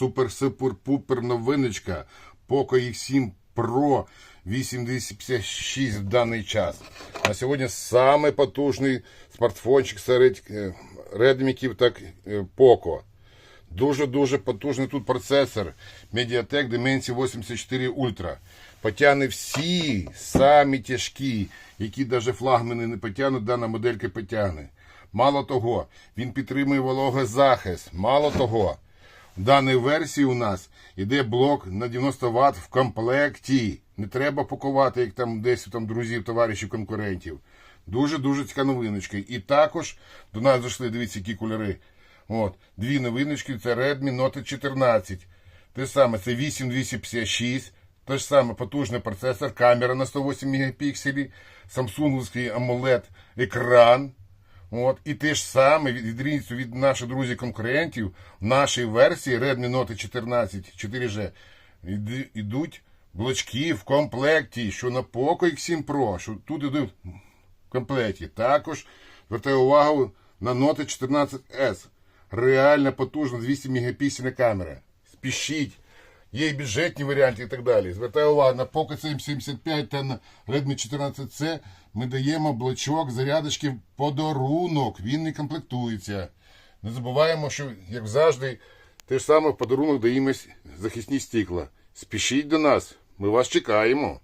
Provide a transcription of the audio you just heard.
Супер-супер-пупер новиночка Poco X7 Pro 8256 в даний час. На сьогодні самий потужний смартфончик серед е, редміків так е, Poco. Дуже-дуже потужний тут процесор Mediatek Dimensity 84 Ultra. Потягне всі самі тяжкі, які навіть флагмани не потягнуть, дана моделька потягне. Мало того, він підтримує вологозахист. Мало того, в даній версії у нас йде блок на 90 Вт в комплекті. Не треба пакувати, як там десь там друзів, товаришів, конкурентів. Дуже-дуже цікава новиночка. І також до нас зайшли, дивіться, які кольори. От, дві новиночки, це Redmi Note 14. Те саме, це 8256. Те ж саме потужний процесор, камера на 108 мегапікселів, самсунговський AMOLED екран. От, і те ж саме від, відрізницю від наших друзів-конкурентів в нашій версії Redmi Note 14 4G йдуть блочки в комплекті, що на Poco X7 Pro, що тут йдуть в комплекті. Також звертаю увагу на Note 14S. Реально потужна 200 мегапіксельна камера. Спішіть. Є і бюджетні варіанти і так далі. Звертаю увагу на Poco 775 та на Redmi 14C ми даємо блочок зарядочки в подарунок. Він не комплектується. Не забуваємо, що, як завжди, те ж саме в подарунок даємо захисні стекла. Спішіть до нас, ми вас чекаємо.